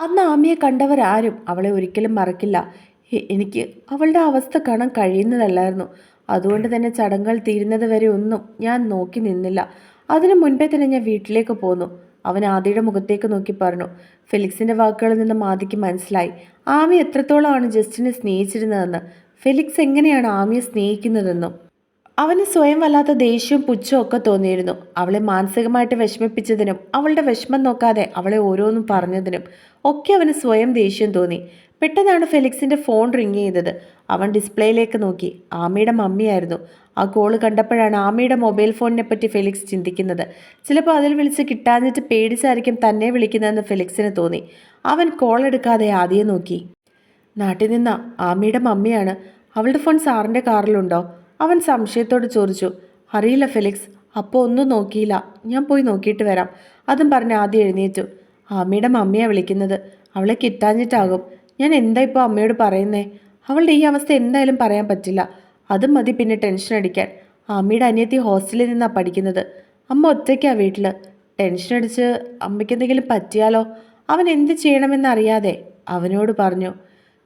അന്ന് ആമിയെ കണ്ടവരാരും അവളെ ഒരിക്കലും മറക്കില്ല. എനിക്ക് അവളുടെ അവസ്ഥ കാണാൻ കഴിയുന്നതല്ലായിരുന്നു. അതുകൊണ്ട് തന്നെ ചടങ്ങുകൾ തീരുന്നത് വരെ ഒന്നും ഞാൻ നോക്കി നിന്നില്ല. അതിനു മുൻപേ തന്നെ ഞാൻ വീട്ടിലേക്ക് പോന്നു. അവൻ ആദിയുടെ മുഖത്തേക്ക് നോക്കി പറഞ്ഞു. ഫെലിക്സിന്റെ വാക്കുകളിൽ നിന്ന് ആദിക്ക് മനസ്സിലായി. ആമി എത്രത്തോളമാണ് ജസ്റ്റിനെ സ്നേഹിച്ചിരുന്നതെന്ന്. ഫെലിക്സ് എങ്ങനെയാണ് ആമിയെ സ്നേഹിക്കുന്നതെന്നും. അവന് സ്വയം വല്ലാത്ത ദേഷ്യവും പുച്ഛവും ഒക്കെ തോന്നിയിരുന്നു. അവളെ മാനസികമായിട്ട് വിഷമിപ്പിച്ചതിനും അവളുടെ വിഷമം നോക്കാതെ അവളെ ഓരോന്നും പറഞ്ഞതിനും ഒക്കെ അവന് സ്വയം ദേഷ്യം തോന്നി. പെട്ടെന്നാണ് ഫെലിക്സിന്റെ ഫോൺ റിങ് ചെയ്തത്. അവൻ ഡിസ്പ്ലേയിലേക്ക് നോക്കി. ആമയുടെ മമ്മിയായിരുന്നു. ആ കോൾ കണ്ടപ്പോഴാണ് ആമയുടെ മൊബൈൽ ഫോണിനെ പറ്റി ഫെലിക്സ് ചിന്തിക്കുന്നത്. ചിലപ്പോൾ അതിൽ വിളിച്ച് കിട്ടാഞ്ഞിട്ട് പേടിച്ചായിരിക്കും തന്നെ വിളിക്കുന്നതെന്ന് ഫെലിക്സിന് തോന്നി. അവൻ കോൾ എടുക്കാതെ ആദ്യം നോക്കി. നാട്ടിൽ നിന്ന ആമിയുടെ മമ്മിയാണ്. അവളുടെ ഫോൺ സാറിന്റെ കാറിലുണ്ടോ? അവൻ സംശയത്തോട് ചോദിച്ചു അറിയില്ല ഫെലിക്സ്. അപ്പോൾ ഒന്നും നോക്കിയില്ല. ഞാൻ പോയി നോക്കിയിട്ട് വരാം. അതും പറഞ്ഞ് ആദ്യം എഴുന്നേറ്റു. ആമിയുടെ മമ്മിയാണ് വിളിക്കുന്നത്. അവളെ കിട്ടാഞ്ഞിട്ടാകും. ഞാൻ എന്താ ഇപ്പോൾ അമ്മയോട് പറയുന്നേ? അവളുടെ ഈ അവസ്ഥ എന്തായാലും പറയാൻ പറ്റില്ല. അതും മതി പിന്നെ ടെൻഷൻ അടിക്കാൻ. അമ്മയുടെ അനിയത്തി ഹോസ്റ്റലിൽ നിന്നാണ് പഠിക്കുന്നത്. അമ്മ ഒറ്റയ്ക്കാണ് വീട്ടിൽ ടെൻഷൻ അടിച്ച് അമ്മയ്ക്ക് എന്തെങ്കിലും പറ്റിയാലോ? അവൻ എന്ത് ചെയ്യണമെന്നറിയാതെ അവനോട് പറഞ്ഞു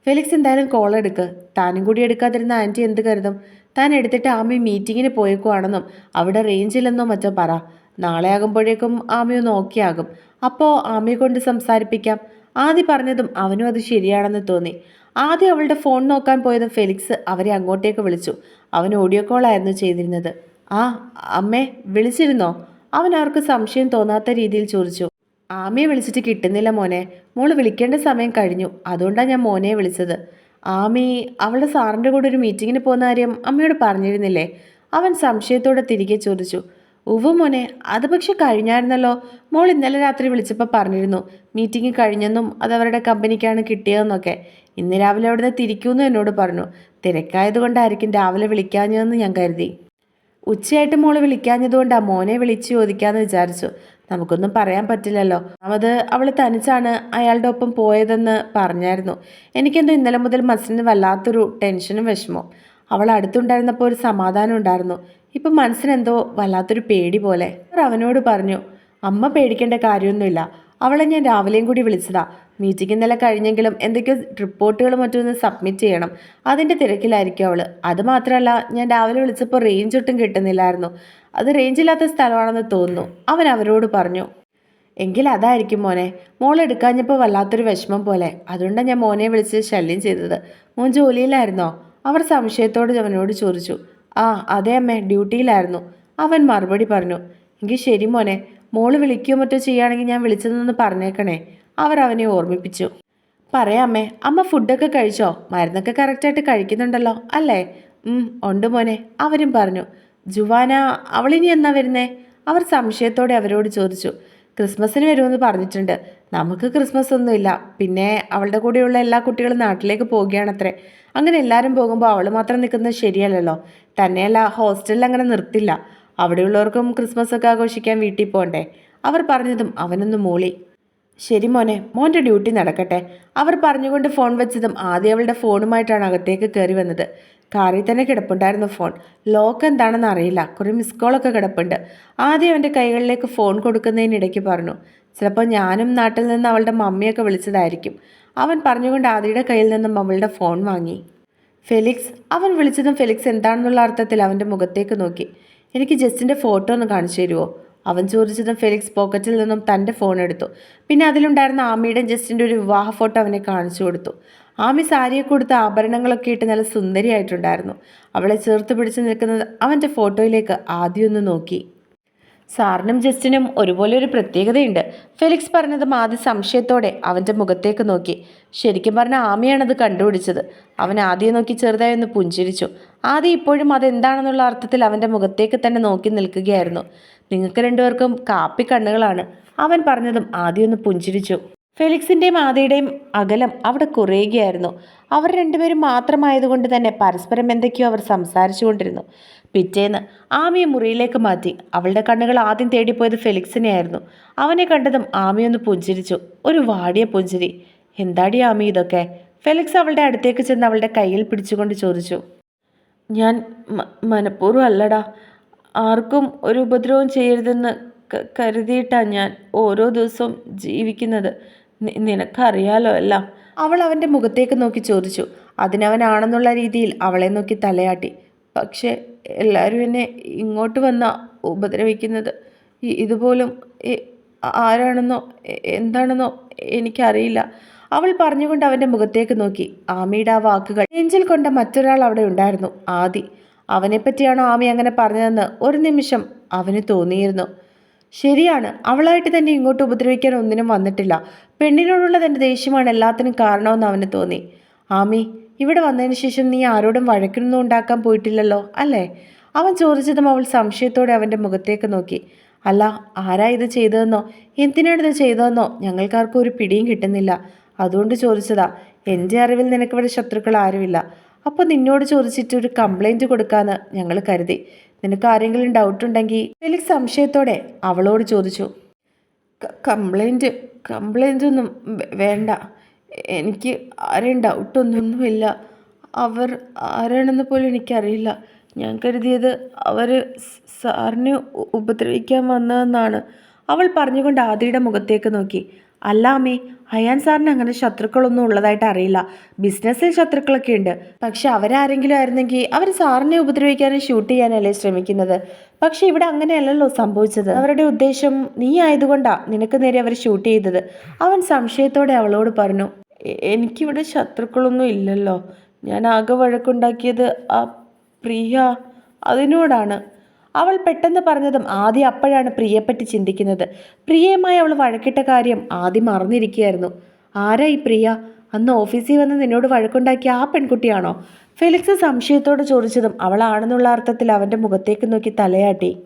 ഫെലിക്സ് എന്തായാലും കോൾ എടുക്ക് താനും കൂടി എടുക്കാതിരുന്ന ആന്റി എന്ത് കരുതും? താൻ എടുത്തിട്ട് ആമി മീറ്റിങ്ങിന് പോയേക്കുവാണെന്നും അവിടെ റേഞ്ചില്ലെന്നോ മറ്റോ പറ. നാളെ ആകുമ്പോഴേക്കും ആമി ഒന്ന് ഓക്കെ ആകും അപ്പോൾ ആമിയെ കൊണ്ട് സംസാരിപ്പിക്കാം. ആദ്യ പറഞ്ഞതും അവനും അത് ശരിയാണെന്ന് തോന്നി. ആദ്യം അവളുടെ ഫോൺ നോക്കാൻ പോയതും ഫെലിക്സ് അവരെ അങ്ങോട്ടേക്ക് വിളിച്ചു. അവൻ ഓഡിയോ കോളായിരുന്നു ചെയ്തിരുന്നത്. ആ അമ്മേ വിളിച്ചിരുന്നോ? അവൻ അവർക്ക് സംശയം തോന്നാത്ത രീതിയിൽ ചോദിച്ചു. ആമയെ വിളിച്ചിട്ട് കിട്ടുന്നില്ല മോനെ. മോൾ വിളിക്കേണ്ട സമയം കഴിഞ്ഞു. അതുകൊണ്ടാണ് ഞാൻ മോനെ വിളിച്ചത്. ആമി അവളുടെ സാറിന്റെ കൂടെ ഒരു മീറ്റിങ്ങിന് പോകുന്ന കാര്യം അമ്മയോട് പറഞ്ഞിരുന്നില്ലേ? അവൻ സംശയത്തോടെ തിരികെ ചോദിച്ചു. ഉവ്വ മോനെ അത് പക്ഷെ കഴിഞ്ഞായിരുന്നല്ലോ. മോൾ ഇന്നലെ രാത്രി വിളിച്ചപ്പോൾ പറഞ്ഞിരുന്നു. മീറ്റിംഗ് കഴിഞ്ഞെന്നും അത് അവരുടെ കമ്പനിക്കാണ് കിട്ടിയതെന്നൊക്കെ. ഇന്ന് രാവിലെ അവിടുന്ന് തിരിക്കൂന്ന് എന്നോട് പറഞ്ഞു. തിരക്കായതുകൊണ്ടായിരിക്കും രാവിലെ വിളിക്കാഞ്ഞതെന്ന് ഞാൻ കരുതി. ഉച്ചയായിട്ട് മോൾ വിളിക്കാഞ്ഞതുകൊണ്ടാണ് മോനെ വിളിച്ച് ചോദിക്കാമെന്ന് വിചാരിച്ചു. നമുക്കൊന്നും പറയാൻ പറ്റില്ലല്ലോ. അത് അവൾ തനിച്ചാണ് അയാളുടെ ഒപ്പം പോയതെന്ന് പറഞ്ഞായിരുന്നു. എനിക്കെന്തോ ഇന്നലെ മുതൽ മനസ്സിന് വല്ലാത്തൊരു ടെൻഷനും വിഷമവും. അവൾ അടുത്തുണ്ടായിരുന്നപ്പോൾ ഒരു സമാധാനം ഉണ്ടായിരുന്നു. ഇപ്പം മനസ്സിനെന്തോ വല്ലാത്തൊരു പേടി പോലെ. അവനോട് പറഞ്ഞു അമ്മ പേടിക്കേണ്ട കാര്യമൊന്നുമില്ല. അവളെ ഞാൻ രാവിലെയും കൂടി വിളിച്ചതാ. മീറ്റിംഗ് ഇന്നലെ കഴിഞ്ഞെങ്കിലും എന്തൊക്കെയോ റിപ്പോർട്ടുകൾ മറ്റൊന്ന് സബ്മിറ്റ് ചെയ്യണം. അതിന്റെ തിരക്കിലായിരിക്കും അവൾ അത് മാത്രമല്ല ഞാൻ രാവിലെ വിളിച്ചപ്പോൾ റേഞ്ച് ഒട്ടും കിട്ടുന്നില്ലായിരുന്നു. അത് റേഞ്ചില്ലാത്ത സ്ഥലമാണെന്ന് തോന്നുന്നു. അവൻ അവരോട് പറഞ്ഞു എങ്കിൽ അതായിരിക്കും മോനെ. മോൾ എടുക്കാഞ്ഞപ്പോൾ വല്ലാത്തൊരു വിഷമം പോലെ. അതുകൊണ്ടാണ് ഞാൻ മോനെ വിളിച്ച് ശല്യം ചെയ്തത്. മോൻ ജോലിയിലായിരുന്നോ? അവർ സംശയത്തോട് അവനോട് ചോദിച്ചു ആ അതെ അമ്മ ഡ്യൂട്ടിയിലായിരുന്നു. അവൻ മറുപടി പറഞ്ഞു എങ്കിൽ ശരി മോനെ. മോൾ വിളിക്കുകയോ മറ്റോ ചെയ്യുകയാണെങ്കിൽ ഞാൻ വിളിച്ചതെന്ന് പറഞ്ഞേക്കണേ. അവർ അവനെ ഓർമ്മിപ്പിച്ചു. പറയാമേ അമ്മ ഫുഡൊക്കെ കഴിച്ചോ? മരുന്നൊക്കെ കറക്റ്റായിട്ട് കഴിക്കുന്നുണ്ടല്ലോ അല്ലേ? ഉണ്ട് മോനെ അവരും പറഞ്ഞു. ജുവാന അവളിനി എന്നാ വരുന്നേ? അവർ സംശയത്തോടെ അവരോട് ചോദിച്ചു. ക്രിസ്മസിന് വരുമെന്ന് പറഞ്ഞിട്ടുണ്ട്. നമുക്ക് ക്രിസ്മസ് ഒന്നുമില്ല. പിന്നെ അവളുടെ കൂടെയുള്ള എല്ലാ കുട്ടികളും നാട്ടിലേക്ക് പോവുകയാണത്രേ. അങ്ങനെ എല്ലാവരും പോകുമ്പോൾ അവൾ മാത്രം നിൽക്കുന്നത് ശരിയല്ലല്ലോ. തന്നെയല്ല ഹോസ്റ്റലിൽ അങ്ങനെ നിർത്തില്ല. അവിടെയുള്ളവർക്കും ക്രിസ്മസ് ഒക്കെ ആഘോഷിക്കാൻ വീട്ടിൽ പോകണ്ടേ അവർ പറഞ്ഞതും അവനൊന്ന് മൂളി. ശരി മോനെ മോന്റെ ഡ്യൂട്ടി നടക്കട്ടെ. അവർ പറഞ്ഞുകൊണ്ട് ഫോൺ വെച്ചതും ആദ്യം അവളുടെ ഫോണുമായിട്ടാണ് അകത്തേക്ക് കയറി വന്നത്. കാറിൽ തന്നെ കിടപ്പുണ്ടായിരുന്നു ഫോൺ. ലോക്ക് എന്താണെന്ന് അറിയില്ല. കുറേ മിസ് കോളൊക്കെ കിടപ്പുണ്ട്. ആദ്യം അവന്റെ കൈകളിലേക്ക് ഫോൺ കൊടുക്കുന്നതിനിടയ്ക്ക് പറഞ്ഞു ചിലപ്പോൾ ഞാനും നാട്ടിൽ നിന്ന് അവളുടെ മമ്മിയൊക്കെ വിളിച്ചതായിരിക്കും. അവൻ പറഞ്ഞുകൊണ്ട് ആദിയുടെ കയ്യിൽ നിന്നും അവളുടെ ഫോൺ വാങ്ങി. ഫെലിക്സ് അവൻ വിളിച്ചതും ഫെലിക്സ് എന്താണെന്നുള്ള അർത്ഥത്തിൽ അവന്റെ മുഖത്തേക്ക് നോക്കി. എനിക്ക് ജസ്റ്റിന്റെ ഫോട്ടോ ഒന്ന് കാണിച്ചു തരുമോ അവൻ ചോദിച്ചതും ഫെലിക്സ് പോക്കറ്റിൽ നിന്നും തന്റെ ഫോൺ എടുത്തു. പിന്നെ അതിലുണ്ടായിരുന്ന ആമിയുടെ ജസ്റ്റിന്റെ ഒരു വിവാഹ ഫോട്ടോ അവനെ കാണിച്ചു കൊടുത്തു. ആമി സാരിയെ കൊടുത്ത ആഭരണങ്ങളൊക്കെ ഇട്ട് നല്ല സുന്ദരിയായിട്ടുണ്ടായിരുന്നു. അവളെ ചേർത്ത് പിടിച്ച് നിൽക്കുന്നത് അവന്റെ ഫോട്ടോയിലേക്ക് ആദ്യമൊന്ന് നോക്കി. സാറിനും ജസ്റ്റിനും ഒരുപോലെ ഒരു പ്രത്യേകതയുണ്ട്. ഫെലിക്സ് പറഞ്ഞതും ആദ്യ സംശയത്തോടെ അവന്റെ മുഖത്തേക്ക് നോക്കി. ശരിക്കും പറഞ്ഞ ആമയാണത് കണ്ടുപിടിച്ചത്. അവൻ ആദ്യം നോക്കി ചെറുതായി ഒന്ന് പുഞ്ചിരിച്ചു. ആദ്യം ഇപ്പോഴും അതെന്താണെന്നുള്ള അർത്ഥത്തിൽ അവന്റെ മുഖത്തേക്ക് തന്നെ നോക്കി നിൽക്കുകയായിരുന്നു. നിങ്ങൾക്ക് രണ്ടുപേർക്കും കാപ്പി കണ്ണുകളാണ്. അവൻ പറഞ്ഞതും ആദ്യം ഒന്ന് പുഞ്ചിരിച്ചു. ഫെലിക്സിന്റെയും ആദിയുടെയും അകലം അവിടെ കുറയുകയായിരുന്നു. അവർ രണ്ടുപേരും മാത്രമായതുകൊണ്ട് തന്നെ പരസ്പരം എന്തൊക്കെയോ അവർ സംസാരിച്ചുകൊണ്ടിരുന്നു. പിറ്റേന്ന് ആമിയെ മുറിയിലേക്ക് മാറ്റി. അവളുടെ കണ്ണുകൾ ആദ്യം തേടിപ്പോയത് ഫെലിക്സിനെയായിരുന്നു. അവനെ കണ്ടതും ആമിയൊന്ന് പുഞ്ചിരിച്ചു. ഒരു വാടിയ പുഞ്ചിരി. എന്താടി ആമി ഇതൊക്കെ? ഫെലിക്സ് അവളുടെ അടുത്തേക്ക് ചെന്ന് അവളുടെ കയ്യിൽ പിടിച്ചുകൊണ്ട് ചോദിച്ചു. ഞാൻ മനഃപൂർവം അല്ലടാ. ആർക്കും ഒരു ഉപദ്രവം ചെയ്യരുതെന്ന് കരുതിയിട്ടാണ് ഞാൻ ഓരോ ദിവസവും ജീവിക്കുന്നത്. നിനക്കറിയാലോ എല്ലാം. അവൾ അവന്റെ മുഖത്തേക്ക് നോക്കി ചോദിച്ചു. അതിനവനാണെന്നുള്ള രീതിയിൽ അവളെ നോക്കി തലയാട്ടി. പക്ഷേ എല്ലാവരും എന്നെ ഇങ്ങോട്ട് വന്ന ഉപദ്രവിക്കുന്നത്. ഇതുപോലും ആരാണെന്നോ എന്താണെന്നോ എനിക്കറിയില്ല. അവൾ പറഞ്ഞുകൊണ്ട് അവന്റെ മുഖത്തേക്ക് നോക്കി. ആമിയുടെ ആ വാക്കുകൾ നെഞ്ചിൽ കൊണ്ട മറ്റൊരാൾ അവിടെ ഉണ്ടായിരുന്നു ആദി. അവനെപ്പറ്റിയാണോ ആമി അങ്ങനെ പറഞ്ഞതെന്ന് ഒരു നിമിഷം അവന് തോന്നിയിരുന്നു. ശരിയാണ്. അവളായിട്ട് തന്നെ ഇങ്ങോട്ട് ഉപദ്രവിക്കാൻ ഒന്നിനും വന്നിട്ടില്ല. പെണ്ണിനോടുള്ള തന്റെ ദേഷ്യമാണ് എല്ലാത്തിനും കാരണമെന്ന് അവന് തോന്നി. ആമി ഇവിടെ വന്നതിന് ശേഷം നീ ആരോടും വഴക്കിനൊന്നും ഉണ്ടാക്കാൻ പോയിട്ടില്ലല്ലോ അല്ലേ? അവൻ ചോദിച്ചതും അവൾ സംശയത്തോടെ അവന്റെ മുഖത്തേക്ക് നോക്കി. അല്ല ആരാ ഇത് ചെയ്തതെന്നോ? എന്തിനാണ് ഇത് ചെയ്തതെന്നോ? ഞങ്ങൾക്കാർക്കും ഒരു പിടിയും കിട്ടുന്നില്ല. അതുകൊണ്ട് ചോദിച്ചതാ എന്റെ അറിവിൽ നിനക്കിവിടെ ശത്രുക്കൾ ആരുമില്ല. അപ്പോൾ നിന്നോട് ചോദിച്ചിട്ട് ഒരു കംപ്ലൈന്റ് കൊടുക്കാമെന്ന് ഞങ്ങൾ കരുതി. നിനക്ക് ആരെങ്കിലും ഡൗട്ട് ഉണ്ടെങ്കിൽ ഫെലിക്സ് സംശയത്തോടെ അവളോട് ചോദിച്ചു. കംപ്ലൈന്റ് കംപ്ലൈന്റ് ഒന്നും വേണ്ട. എനിക്ക് ആരെയും ഡൗട്ടൊന്നൊന്നുമില്ല അവർ ആരാണെന്ന് പോലും എനിക്കറിയില്ല. ഞാൻ കരുതിയത് അവർ സാറിനെ ഉപദ്രവിക്കാൻ വന്നതെന്നാണ്. അവൾ പറഞ്ഞുകൊണ്ട് ആദിയുടെ മുഖത്തേക്ക് നോക്കി. അല്ല അമ്മേ അയാൻ സാറിന് അങ്ങനെ ശത്രുക്കളൊന്നും ഉള്ളതായിട്ട് അറിയില്ല. ബിസിനസ്സിൽ ശത്രുക്കളൊക്കെ ഉണ്ട്. പക്ഷെ അവരാരെങ്കിലും ആയിരുന്നെങ്കിൽ അവർ സാറിനെ ഉപദ്രവിക്കാനും ഷൂട്ട് ചെയ്യാനല്ലേ ശ്രമിക്കുന്നത്. പക്ഷെ ഇവിടെ അങ്ങനെയല്ലല്ലോ സംഭവിച്ചത്. അവരുടെ ഉദ്ദേശം നീ ആയതുകൊണ്ടാ നിനക്ക് നേരെ അവർ ഷൂട്ട് ചെയ്തത്. അവൻ സംശയത്തോടെ അവളോട് പറഞ്ഞു "എ- എനിക്കിവിടെ ശത്രുക്കളൊന്നും ഇല്ലല്ലോ. ഞാൻ ആകെ വഴക്കുണ്ടാക്കിയത് ആ പ്രിയ അതിനോടാണ്. അവൾ പെട്ടെന്ന് പറഞ്ഞതും ആദ്യം അപ്പോഴാണ് പ്രിയയെപ്പറ്റി ചിന്തിക്കുന്നത്. പ്രിയയുമായി അവൾ വഴക്കിട്ട കാര്യം ആദ്യം മറന്നിരിക്കുകയായിരുന്നു ആരാ ഈ പ്രിയ? അന്ന് ഓഫീസിൽ വന്ന് നിന്നോട് വഴക്കുണ്ടാക്കിയ ആ പെൺകുട്ടിയാണോ? ഫെലിക്സ് സംശയത്തോട് ചോദിച്ചതും അവളാണെന്നുള്ള അർത്ഥത്തിൽ അവന്റെ മുഖത്തേക്ക് നോക്കി തലയാട്ടി.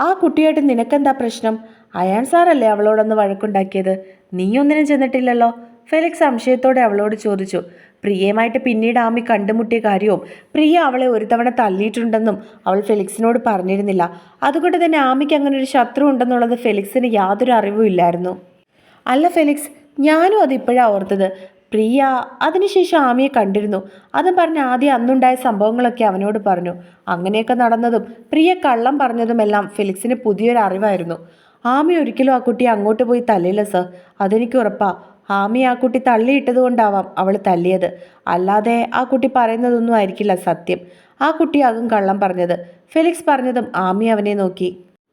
ആ കുട്ടിയായിട്ട് നിനക്കെന്താ പ്രശ്നം? അയാൻ സാറല്ലേ അവളോടൊന്ന് വഴക്കുണ്ടാക്കിയത്? നീയൊന്നിനും ചെന്നിട്ടില്ലല്ലോ? ഫെലിക്സ് സംശയത്തോടെ അവളോട് ചോദിച്ചു. പ്രിയയുമായിട്ട് പിന്നീട് ആമി കണ്ടുമുട്ടിയ കാര്യവും പ്രിയ അവളെ ഒരു തവണ തല്ലിയിട്ടുണ്ടെന്നും അവൾ ഫെലിക്സിനോട് പറഞ്ഞിരുന്നില്ല. അതുകൊണ്ട് തന്നെ ആമിക്ക് അങ്ങനെ ഒരു ശത്രു ഉണ്ടെന്നുള്ളത് ഫെലിക്സിന് യാതൊരു അറിവും ഇല്ലായിരുന്നു. അല്ല ഫെലിക്സ് ഞാനും അത് ഇപ്പോഴാണ് ഓർത്തത്. പ്രിയ അതിനുശേഷം ആമിയെ കണ്ടിരുന്നു. അതും പറഞ്ഞ് ആദ്യം അന്നുണ്ടായ സംഭവങ്ങളൊക്കെ അവനോട് പറഞ്ഞു. അങ്ങനെയൊക്കെ നടന്നതും പ്രിയ കള്ളം പറഞ്ഞതുമെല്ലാം ഫെലിക്സിന് പുതിയൊരു അറിവായിരുന്നു ആമി ഒരിക്കലും ആ കുട്ടിയെ അങ്ങോട്ട് പോയി തല്ലില്ല സർ. അതെനിക്ക് ഉറപ്പാ. ആമി ആ കുട്ടി തള്ളിയിട്ടത് കൊണ്ടാവാം അവൾ തല്ലിയത്. അല്ലാതെ ആ കുട്ടി പറയുന്നതൊന്നും ആയിരിക്കില്ല സത്യം. ആ കുട്ടിയാകും കള്ളം പറഞ്ഞത്. ഫെലിക്സ് പറഞ്ഞതും ആമി അവനെ നോക്കി.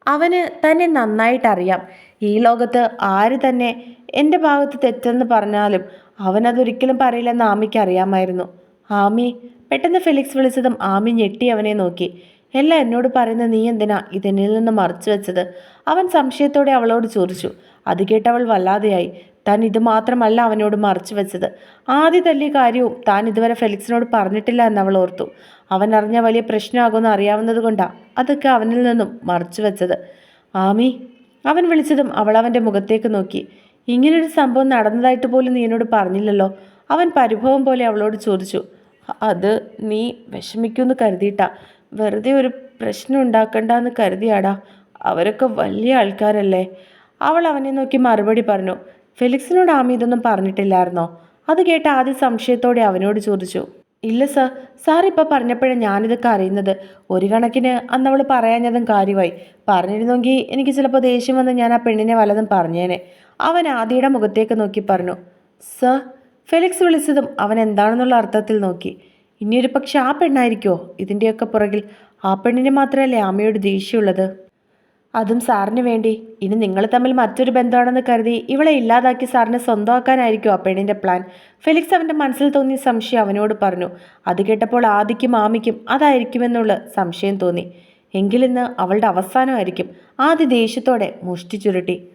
അവന് തന്നെ നന്നായിട്ട് അറിയാം ഈ ലോകത്ത് ആര് തന്നെ എന്റെ ഭാഗത്ത് തെറ്റെന്ന് പറഞ്ഞാലും അവനതൊരിക്കലും പറയില്ലെന്ന് ആമിക്ക് അറിയാമായിരുന്നു. ആമി പെട്ടെന്ന് ഫെലിക്സ് വിളിച്ചതും ആമി ഞെട്ടി അവനെ നോക്കി. എല്ലാം എന്നോട് പറയുന്ന നീ എന്തിനാ ഇതെന്നിൽ നിന്ന് മറച്ചു വെച്ചത്? അവൻ സംശയത്തോടെ അവളോട് ചോദിച്ചു. അത് കേട്ടവൾ വല്ലാതെയായി. താൻ ഇത് മാത്രമല്ല അവനോട് മറച്ചു വെച്ചത്. ആദ്യ തല്ലിയ കാര്യവും താൻ ഇതുവരെ ഫെലിക്സിനോട് പറഞ്ഞിട്ടില്ല എന്ന് അവൾ ഓർത്തു. അവൻ അറിഞ്ഞ വലിയ പ്രശ്നമാകുമെന്ന് അറിയാവുന്നത് കൊണ്ടാ അതൊക്കെ അവനിൽ നിന്നും മറച്ചു വെച്ചത്. ആമി അവൻ വിളിച്ചതും അവൾ അവന്റെ മുഖത്തേക്ക് നോക്കി. ഇങ്ങനൊരു സംഭവം നടന്നതായിട്ട് പോലും നീ എന്നോട് പറഞ്ഞില്ലല്ലോ. അവൻ പരിഭവം പോലെ അവളോട് ചോദിച്ചു. അത് നീ വിഷമിക്കുമെന്ന് കരുതിയിട്ടാ. വെറുതെ ഒരു പ്രശ്നം ഉണ്ടാക്കണ്ടെന്ന് കരുതിയാടാ. അവരൊക്കെ വലിയ ആൾക്കാരല്ലേ. അവൾ അവനെ നോക്കി മറുപടി പറഞ്ഞു. ഫെലിക്സിനോട് ആമി ഇതൊന്നും പറഞ്ഞിട്ടില്ലായിരുന്നോ? അത് കേട്ട് ആദ്യം സംശയത്തോടെ അവനോട് ചോദിച്ചു. ഇല്ല സർ. സാർ ഇപ്പോൾ പറഞ്ഞപ്പോഴാണ് ഞാനിതൊക്കെ അറിയുന്നത്. ഒരു കണക്കിന് അന്ന് അവൾ പറയാഞ്ഞതും കാര്യമായി. പറഞ്ഞിരുന്നെങ്കിൽ എനിക്ക് ചിലപ്പോൾ ദേഷ്യം വന്ന് ഞാൻ ആ പെണ്ണിനെ വല്ലതും പറഞ്ഞേനെ. അവൻ ആദിയുടെ മുഖത്തേക്ക് നോക്കി പറഞ്ഞു. സർ ഫെലിക്സ് വിളിച്ചതും അവൻ എന്താണെന്നുള്ള അർത്ഥത്തിൽ നോക്കി. ഇനിയൊരു പക്ഷെ ആ പെണ്ണായിരിക്കുമോ ഇതിന്റെയൊക്കെ പുറകിൽ ആ പെണ്ണിന് മാത്രമല്ലേ ആമയോട് ദേഷ്യമുള്ളത്? അതും സാറിന് വേണ്ടി. ഇനി നിങ്ങൾ തമ്മിൽ മറ്റൊരു ബന്ധമാണെന്ന് കരുതി ഇവളെ ഇല്ലാതാക്കി സാറിനെ സ്വന്തമാക്കാനായിരിക്കും ആ പെണ്ണിന്റെ പ്ലാൻ ഫെലിക്സ് അവന്റെ മനസ്സിൽ തോന്നിയ സംശയം അവനോട് പറഞ്ഞു. അത് കേട്ടപ്പോൾ ആദിക്കും ആമിക്കും അതായിരിക്കുമെന്നുള്ള സംശയം തോന്നി. എങ്കിലിന്ന് അവളുടെ അവസാനമായിരിക്കും. ആദ്യ ദേഷ്യത്തോടെ മുഷ്ടി ചുരുട്ടി.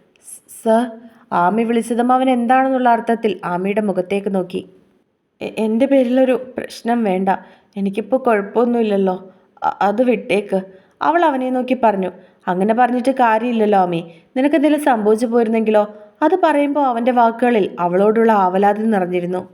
സർ ആമി വിളിച്ചതും അവൻ എന്താണെന്നുള്ള അർത്ഥത്തിൽ ആമിയുടെ മുഖത്തേക്ക് നോക്കി. എന്റെ പേരിലൊരു പ്രശ്നം വേണ്ട. എനിക്കിപ്പോൾ കുഴപ്പമൊന്നുമില്ലല്ലോ. അത് വിട്ടേക്ക്. അവൾ അവനെ നോക്കി പറഞ്ഞു. അങ്ങനെ പറഞ്ഞിട്ട് കാര്യമില്ലല്ലോ അമ്മി. നിനക്കെന്തെങ്കിലും സംഭവിച്ചു പോയിരുന്നെങ്കിലോ? അത് പറയുമ്പോൾ അവന്റെ വാക്കുകളിൽ അവളോടുള്ള ആവലാതി നിറഞ്ഞിരുന്നു.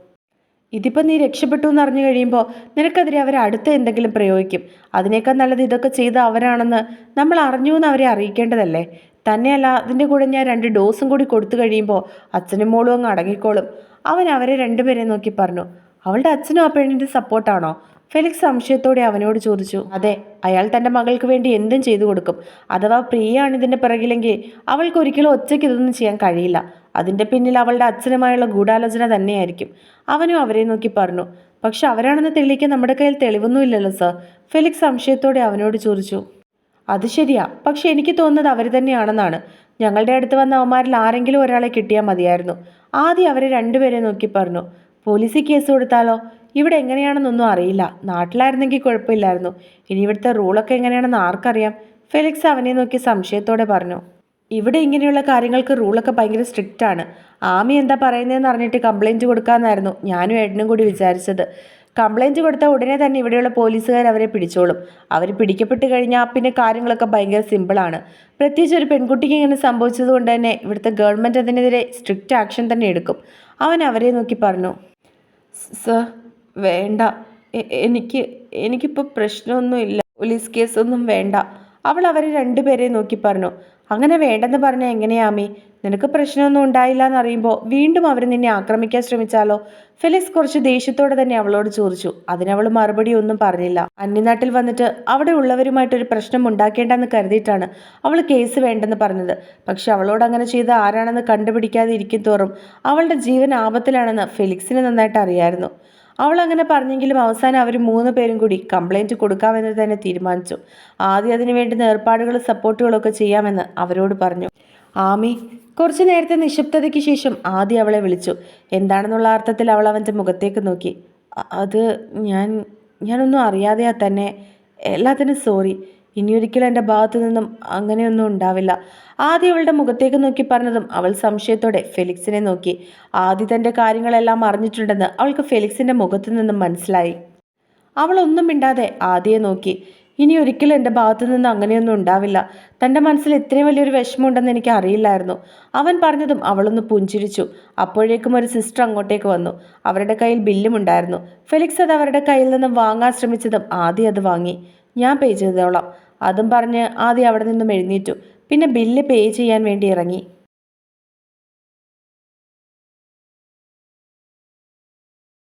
ഇതിപ്പോൾ നീ രക്ഷപ്പെട്ടു എന്ന് അറിഞ്ഞു കഴിയുമ്പോൾ നിനക്കെതിരെ അവർ അടുത്ത് എന്തെങ്കിലും പ്രയോഗിക്കും. അതിനേക്കാൾ നല്ലത് ഇതൊക്കെ ചെയ്ത അവരാണെന്ന് നമ്മൾ അറിഞ്ഞു എന്ന് അവരെ അറിയിക്കേണ്ടതല്ലേ? തന്നെയല്ല അതിന്റെ കൂടെ ഞാൻ രണ്ട് ഡോസും കൂടി കൊടുത്തു കഴിയുമ്പോൾ അച്ഛനും മോളും അങ്ങ് അടങ്ങിക്കോളും. അവൻ അവരെ രണ്ടുപേരെ നോക്കി പറഞ്ഞു അവളുടെ അച്ഛനും ആ പെണ്ണിന്റെ സപ്പോർട്ടാണോ? ഫെലിക്സ് സംശയത്തോടെ അവനോട് ചോദിച്ചു അതെ അയാൾ തന്റെ മകൾക്ക് വേണ്ടി എന്തും ചെയ്തു കൊടുക്കും. അഥവാ പ്രിയയാണ് ഇതിന്റെ പിറകിലെങ്കിൽ അവൾക്ക് ഒരിക്കലും ഒറ്റയ്ക്ക് ഇതൊന്നും ചെയ്യാൻ കഴിയില്ല. അതിന്റെ പിന്നിൽ അവളുടെ അച്ഛനുമായുള്ള ഗൂഢാലോചന തന്നെയായിരിക്കും. അവനും അവരെ നോക്കി പറഞ്ഞു പക്ഷെ അവരാണെന്ന് തെളിയിക്കാൻ നമ്മുടെ കയ്യിൽ തെളിവൊന്നുമില്ലല്ലോ സർ. ഫെലിക്സ് സംശയത്തോടെ അവനോട് ചോദിച്ചു അത് ശരിയാ. പക്ഷെ എനിക്ക് തോന്നുന്നത് അവർ തന്നെയാണെന്നാണ്. ഞങ്ങളുടെ അടുത്ത് വന്ന അവന്മാരിൽ ആരെങ്കിലും ഒരാളെ കിട്ടിയാൽ മതിയായിരുന്നു. ആദ്യം അവരെ രണ്ടുപേരെ നോക്കി പറഞ്ഞു പോലീസിൽ കേസ് കൊടുത്താലോ? ഇവിടെ എങ്ങനെയാണെന്നൊന്നും അറിയില്ല. നാട്ടിലായിരുന്നെങ്കിൽ കുഴപ്പമില്ലായിരുന്നു. ഇനി ഇവിടുത്തെ റൂളൊക്കെ എങ്ങനെയാണെന്ന് ആർക്കറിയാം. ഫെലിക്സ് അവനെ നോക്കി സംശയത്തോടെ പറഞ്ഞു. ഇവിടെ ഇങ്ങനെയുള്ള കാര്യങ്ങൾക്ക് റൂളൊക്കെ ഭയങ്കര സ്ട്രിക്റ്റ് ആണ്. ആമി എന്താ പറയുന്നതെന്ന് അറിഞ്ഞിട്ട് കംപ്ലൈന്റ് കൊടുക്കാമെന്നായിരുന്നു ഞാനും ഏട്ടനും കൂടി വിചാരിച്ചത്. കംപ്ലൈന്റ് കൊടുത്ത ഉടനെ തന്നെ ഇവിടെയുള്ള പോലീസുകാർ അവരെ പിടിച്ചോളും. അവർ പിടിക്കപ്പെട്ട് കഴിഞ്ഞാൽ പിന്നെ കാര്യങ്ങളൊക്കെ ഭയങ്കര സിമ്പിളാണ് പ്രത്യേകിച്ച് ഒരു പെൺകുട്ടിക്ക് ഇങ്ങനെ സംഭവിച്ചത് കൊണ്ട് തന്നെ ഇവിടുത്തെ ഗവൺമെന്റ് അതിനെതിരെ സ്ട്രിക്റ്റ് ആക്ഷൻ തന്നെ എടുക്കും. അവൻ അവരെ നോക്കി പറഞ്ഞു. സർ വേണ്ട. എനിക്ക് എനിക്കിപ്പോൾ പ്രശ്നമൊന്നുമില്ല. പോലീസ് കേസൊന്നും വേണ്ട. അവൾ അവരെ രണ്ടുപേരെ നോക്കി പറഞ്ഞു. അങ്ങനെ വേണ്ടെന്ന് പറഞ്ഞാൽ എങ്ങനെയാമി നിനക്ക് പ്രശ്നമൊന്നും ഉണ്ടായില്ല എന്നറിയുമ്പോൾ വീണ്ടും അവർ നിന്നെ ആക്രമിക്കാൻ ശ്രമിച്ചാലോ? ഫെലിക്സ് കുറച്ച് ദേഷ്യത്തോടെ തന്നെ അവളോട് ചോദിച്ചു. അതിനവൾ മറുപടി ഒന്നും പറഞ്ഞില്ല. അന്യനാട്ടിൽ വന്നിട്ട് അവിടെ ഉള്ളവരുമായിട്ടൊരു പ്രശ്നം ഉണ്ടാക്കേണ്ടെന്ന് കരുതിയിട്ടാണ് അവൾ കേസ് വേണ്ടെന്ന് പറഞ്ഞത്. പക്ഷെ അവളോട് അങ്ങനെ ചെയ്ത് ആരാണെന്ന് കണ്ടുപിടിക്കാതെ ഇരിക്കും തോറും അവളുടെ ജീവൻ ആപത്തിലാണെന്ന് ഫെലിക്സിന് നന്നായിട്ട് അറിയായിരുന്നു. അവൾ അങ്ങനെ പറഞ്ഞെങ്കിലും അവസാനം അവർ മൂന്ന് പേരും കൂടി കംപ്ലൈന്റ് കൊടുക്കാമെന്ന് തന്നെ തീരുമാനിച്ചു. ആദ്യം അതിനു വേണ്ടുന്ന ഏർപ്പാടുകളും സപ്പോർട്ടുകളും ഒക്കെ ചെയ്യാമെന്ന് അവരോട് പറഞ്ഞു. ആമി കുറച്ചു നേരത്തെ നിശബ്ദതയ്ക്ക് ശേഷം ആദ്യം അവളെ വിളിച്ചു. എന്താണെന്നുള്ള അർത്ഥത്തിൽ അവൾ അവന്റെ മുഖത്തേക്ക് നോക്കി. അത് ഞാൻ ഞാനൊന്നും അറിയാതെയാ തന്നെ. എല്ലാത്തിനും സോറി ഇനിയൊരിക്കലും എന്റെ ഭാഗത്തു നിന്നും അങ്ങനെയൊന്നും ഉണ്ടാവില്ല. ആദ്യ അവളുടെ മുഖത്തേക്ക് നോക്കി പറഞ്ഞതും അവൾ സംശയത്തോടെ ഫെലിക്സിനെ നോക്കി. ആദ്യ തന്റെ കാര്യങ്ങളെല്ലാം അറിഞ്ഞിട്ടുണ്ടെന്ന് അവൾക്ക് ഫെലിക്സിന്റെ മുഖത്തു നിന്നും മനസ്സിലായി. അവൾ ഒന്നും മിണ്ടാതെ ആദ്യയെ നോക്കി. ഇനി ഒരിക്കലും എന്റെ ഭാഗത്തു നിന്ന് അങ്ങനെയൊന്നും ഉണ്ടാവില്ല. തന്റെ മനസ്സിൽ ഇത്രയും വലിയൊരു വിഷമമുണ്ടെന്ന് എനിക്ക് അറിയില്ലായിരുന്നു. അവൻ പറഞ്ഞതും അവളൊന്ന് പുഞ്ചിരിച്ചു. അപ്പോഴേക്കും ഒരു സിസ്റ്റർ അങ്ങോട്ടേക്ക് വന്നു. അവരുടെ കയ്യിൽ ബില്ലും ഉണ്ടായിരുന്നു. ഫെലിക്സ് അത് അവരുടെ കയ്യിൽ നിന്നും വാങ്ങാൻ ശ്രമിച്ചതും ആദ്യം അത് വാങ്ങി. ഞാൻ പേ ചെയ്തോളാം. അതും പറഞ്ഞ് ആദ്യം അവിടെ നിന്നും എഴുന്നേറ്റു. പിന്നെ ബില്ല് പേ ചെയ്യാൻ വേണ്ടി ഇറങ്ങി.